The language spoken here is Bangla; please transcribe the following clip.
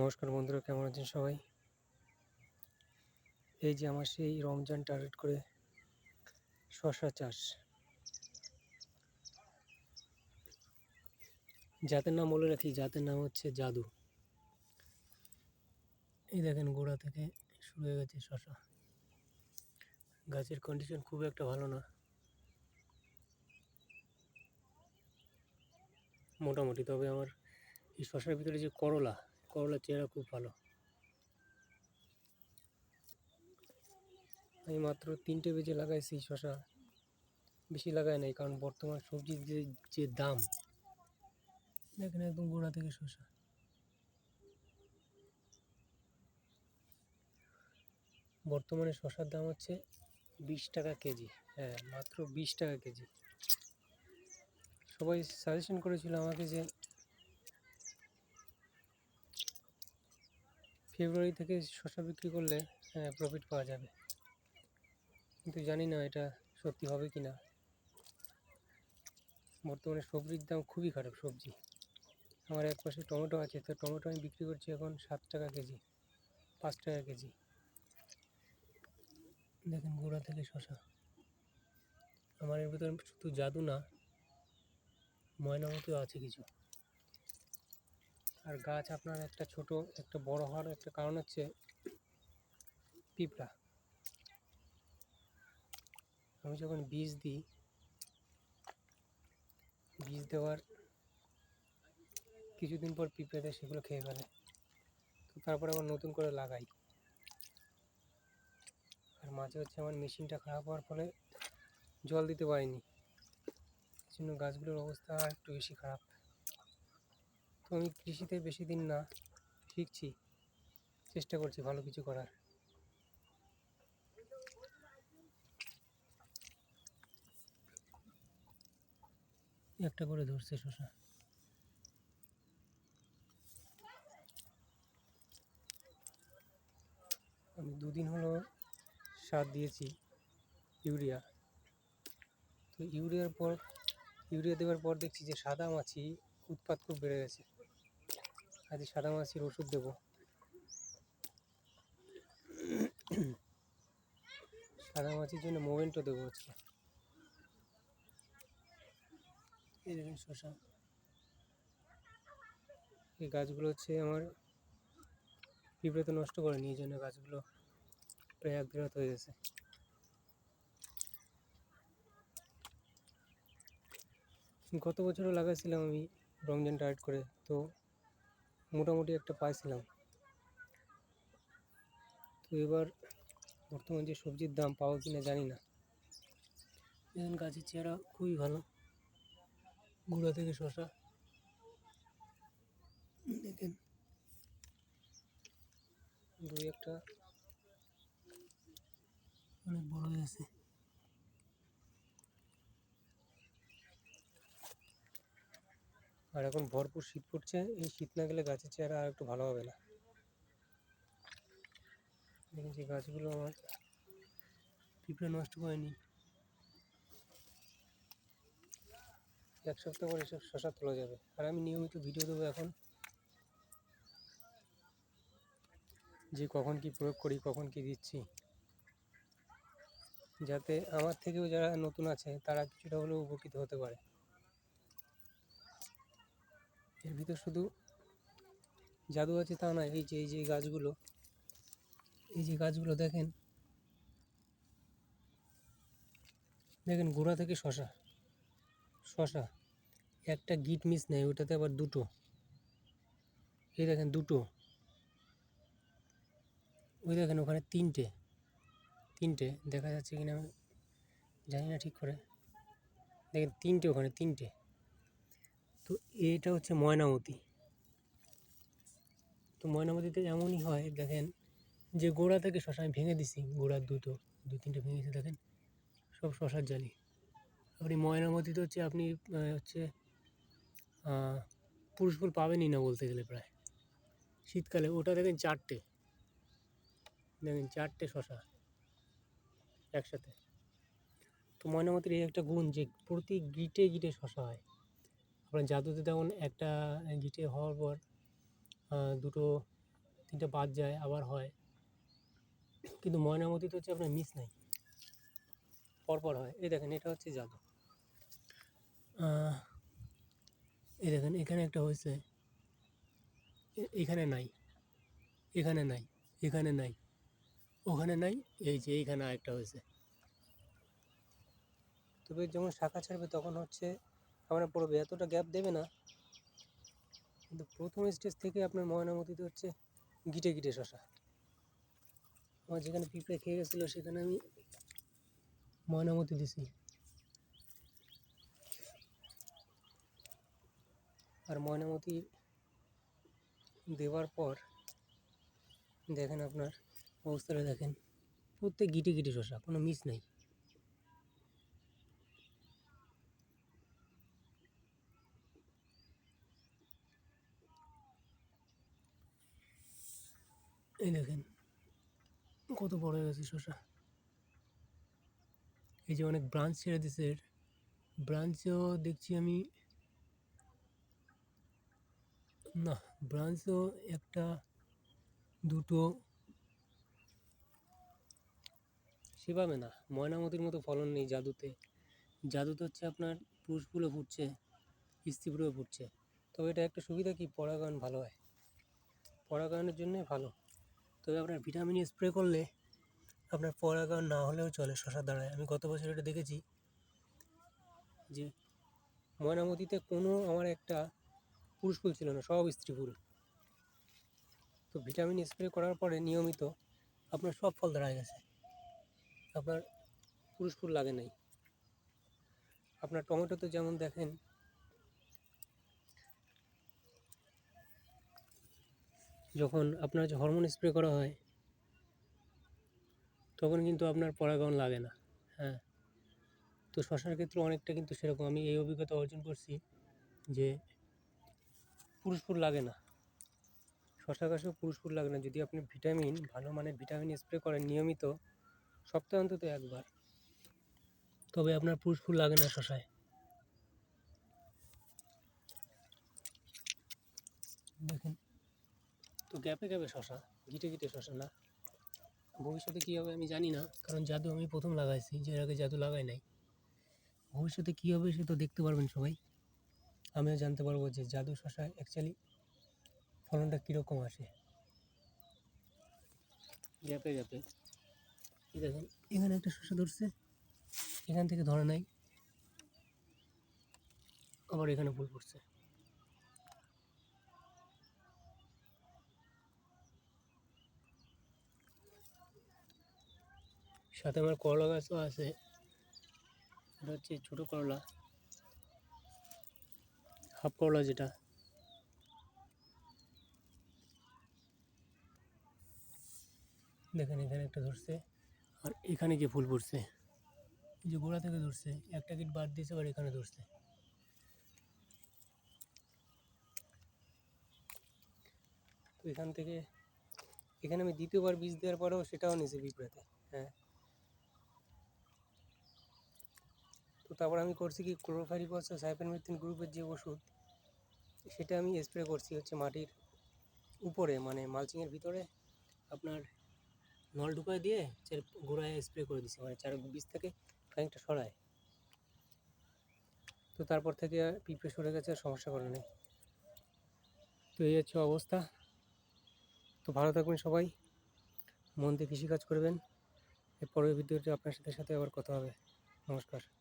নমস্কার বন্ধুরা, কেমন আছেন সবাই? এই যে আমার সেই রমজান টার্গেট করে শশা চাষ। জাতের নাম বলে রাখি, জাতের নাম হচ্ছে জাদু। এই দেখেন গোড়া থেকে শুরু হয়ে গেছে শশা গাছের কন্ডিশন খুব একটা ভালো না। মোটামুটি, তবে আমার এই শশার ভিতরে যে করলা করলার চেহারা খুব ভালো। আমি মাত্র তিনটে বেজে লাগাইছি শশা। বেশি লাগাই নাই, কারণ বর্তমান সবজির যে যে দাম, দেখেন একদম গোড়া থেকে শশা। বর্তমানে শশার দাম হচ্ছে বিশ টাকা কেজি হ্যাঁ মাত্র বিশ টাকা কেজি। সবাই সাজেশন করেছিল আমাকে যে ফেব্রুয়ারি থেকে শশা বিক্রি করলে প্রফিট পাওয়া যাবে। কিন্তু জানি না এটা সত্যি হবে কি না বর্তমানে সবজির দাম খুবই খারাপ সবজি। আমার এক পাশে টমেটো আছে, তো টমেটো আমি বিক্রি করছি এখন সাত টাকা কেজি, পাঁচ টাকা কেজি। দেখেন গোড়া থেকে শশা আমার এর ভিতরে শুধু জাদু না ময়না মতো আছে কিছু। আর গাছ আপনার একটা ছোট, একটা বড় হওয়ার একটা কারণ হচ্ছে পিঁপড়া। আমি যখন বীজ দিই, বীজ দেওয়ার কিছুদিন পর পিঁপড়েতে সেগুলো খেয়ে ফেলে। তো তারপর আবার নতুন করে লাগাই। আর মাঝে হচ্ছে আমার মেশিনটা খারাপ হওয়ার ফলে জল দিতে পারিনি। জন্য গাছগুলোর অবস্থা একটু বেশি খারাপ। তো আমি কৃষিতে বেশি দিন না শিখছি, চেষ্টা করছি ভালো কিছু করার। একটা করে ধরছে শশা আমি দুদিন হলো সার দিয়েছি, ইউরিয়া। তো ইউরিয়ার পর, ইউরিয়া দেওয়ার পর দেখছি যে সাদা মাছি উৎপাত খুব বেড়ে গেছে। আজ সাদা মাছির ওষুধ দেবো। সাদা মাছির জন্য মোমেন্টও দেবো আজকে। এই দেখুন শশা এই গাছগুলো হচ্ছে আমার পিঁপড়ে তো নষ্ট করেনি, এই জন্য গাছগুলো প্রায় এক হয়ে গেছে। গত বছরও লাগাইছিলাম আমি রমজান টাইট করে, তো মোটামুটি একটা পাইছিলাম। তো এবার বর্তমান যে সবজির দাম পাওয়া কিনা জানি না। দেখুন গাছের চেহারা খুবই ভালো। গুঁড়া থেকে শশা দেখেন। দুই একটা। অনেক বড় হয়ে আছে। আর এখন ভরপুর শীত পড়ছে। এই শীত না গেলে গাছের চেহারা আর একটু ভালো হবে না। দেখুন যে গাছগুলো আমার পিঁপড়ে নষ্ট করেনি। এক সপ্তাহ পরে এসব শশা তোলা যাবে। আর আমি নিয়মিত ভিডিও দেবো এখন। যে কখন কি প্রয়োগ করি, কখন কি দিচ্ছি। যাতে আমার থেকেও যারা নতুন আছে, তারা কিছুটা হলেও উপকৃত হতে পারে। এর ভিতর শুধু জাদু আছে তা না এই যে এই যে গাছগুলো, এই যে গাছগুলো দেখেন। দেখেন গোড়া থেকে শশা শশা, একটা গিট মিস নেই, ওটাতে আবার দুটো। এই দেখেন দুটো। ওই দেখেন ওখানে তিনটে তিনটে, দেখা যাচ্ছে কিনা আমি জানি না ঠিক করে। দেখেন তিনটে ওখানে, তিনটে। তো এটা হচ্ছে ময়নামতি। তো ময়নামতিতে এমনই হয়, দেখেন, যে গোড়া থেকে শশা আমি ভেঙে দিছি, গোড়ার দুটো, দু তিনটে ভেঙেছে দেখেন, সব শশার জালি। আপনি ময়নামতিতে হচ্ছে আপনি হচ্ছে পুরুষ পাবেনই না বলতে গেলে প্রায়। শীতকালে, ওটা দেখেন চারটে দেখেন চারটে শশা একসাথে। তো ময়নামতির এই একটা গুণ যে প্রতি গিটে গিটে শশা হয়। আপনার জাদুতে তেমন একটা গিটে হওয়ার পর দুটো, তিনটা বাদ যায়, আবার হয়। কিন্তু ময়নামতিতে হচ্ছে আপনার মিস নাই। পরপর হয়। এই দেখেন, এটা হচ্ছে জাদু। এই দেখেন, এখানে একটা হয়েছে এখানে নাই এখানে নাই এখানে নাই, ওখানে নাই, এই যে এইখানে আরেকটা হয়েছে। তবে যখন শাখা ছাড়বে তখন হচ্ছে আমরা পড়বে, এতটা গ্যাপ দেবে না। কিন্তু প্রথম স্টেজ থেকে আপনার ময়নামতিতে হচ্ছে গিটে গিটে শশা। আমার যেখানে পিঁপড়ে খেয়ে গেছিল, সেখানে আমি ময়নামতি দিছি। আর ময়নামতি দেওয়ার পর দেখেন আপনার অবস্থাটা দেখেন, প্রত্যেক গিটে গিটে শশা, কোনো মিস নাই। এই দেখেন, কত বড় হয়ে গেছে শশা এই যে অনেক ব্রাঞ্চ ছেড়ে দিছে এর। ব্রাঞ্চেও দেখছি আমি, না, ব্রাঞ্চও একটা, দুটো সেভাবে না। ময়নামতির মতো ফলন নেই জাদুতে। জাদুতে হচ্ছে আপনার পুরুষ ফুলও ফুটছে, স্ত্রী ফুলও ফুটছে। তবে এটা একটা সুবিধা কি? পরাগায়ন ভালো হয়। পরাগায়নের জন্যে ভালো। তবে আপনার ভিটামিন স্প্রে করলে আপনার পরাগায়ন না হলেও চলে শশা দাঁড়ায় আমি গত বছর এটা দেখেছি যে ময়নামতিতে কোনো আমার একটা পুরুষ ফুল ছিল না, সব স্ত্রী ফুল। তো ভিটামিন স্প্রে করার পরে নিয়মিত আপনার সব ফল দাঁড়ায় গেছে। আপনার পুরুষ ফুল লাগে নাই। আপনার টমেটোতে যেমন দেখেন যখন আপনার হরমোন স্প্রে করা হয়, তখন কিন্তু আপনার পরাগায়ন লাগে না হ্যাঁ। তো শশার ক্ষেত্রে অনেকটা কিন্তু সেরকম। আমি এই অভিজ্ঞতা অর্জন করছি যে পুরুষ ফুল লাগে না। শশা পুরুষ ফুল লাগে না। যদি আপনি ভিটামিন, ভালো মানের ভিটামিন স্প্রে করেন নিয়মিত, সপ্তাহে অন্তত একবার। তবে আপনার পুরুষ ফুল লাগে না শশায়। দেখেন গ্যাপে গ্যাপে শশা, গিটে গিটে শশা না। ভবিষ্যতে কী হবে আমি জানি না, কারণ জাদু আমি প্রথম লাগাইছি, যে আগে জাদু লাগাই নাই। ভবিষ্যতে কী হবে সে তো দেখতে পারবেন সবাই। আমিও জানতে পারব যে জাদু শশা অ্যাকচুয়ালি ফলনটা কীরকম আসে। গ্যাপে গ্যাপে। দেখেন, এখানে একটা শশা ধরছে, এখান থেকে ধরে নাই। আবার এখানে ফুল পড়ছে সাথে আমার করলা গাছও আছে। এটা হচ্ছে ছোটো করলা। হাফ করলা যেটা। দেখেন, এখানে একটা ধরছে। আর এখানে গিয়ে ফুল পড়ছে এই যে গোড়া থেকে ধরছে। একটা গিট বাদ দিয়েছে, আবার এখানে ধরছে। তো এখান থেকে এখানে আমি দ্বিতীয়বার বীজ দেওয়ার পরেও সেটাও নিয়েছে পিঁপড়াতে হ্যাঁ। তারপর আমি করছি কি ক্লোরোফাইরিফস সাইপেনমেথিন গ্রুপের যে ওষুধ, সেটা আমি স্প্রে করছি হচ্ছে মাটির উপরে মানে মালচিংয়ের ভিতরে, আপনার নল ঢুকায় দিয়ে চার গোড়ায় স্প্রে করে দিছি মানে চার বীজ থেকে খানিকটা সরায়। তো তারপর থেকে পিঁপড়ে সরে গেছে, আর সমস্যা করে নেই। তো এই হচ্ছে অবস্থা। তো ভালো থাকবেন সবাই, মন দিয়ে কৃষিকাজ করবেন। এর পরের ভিডিওতে আপনার সাথে সাথে আবার কথা হবে। নমস্কার।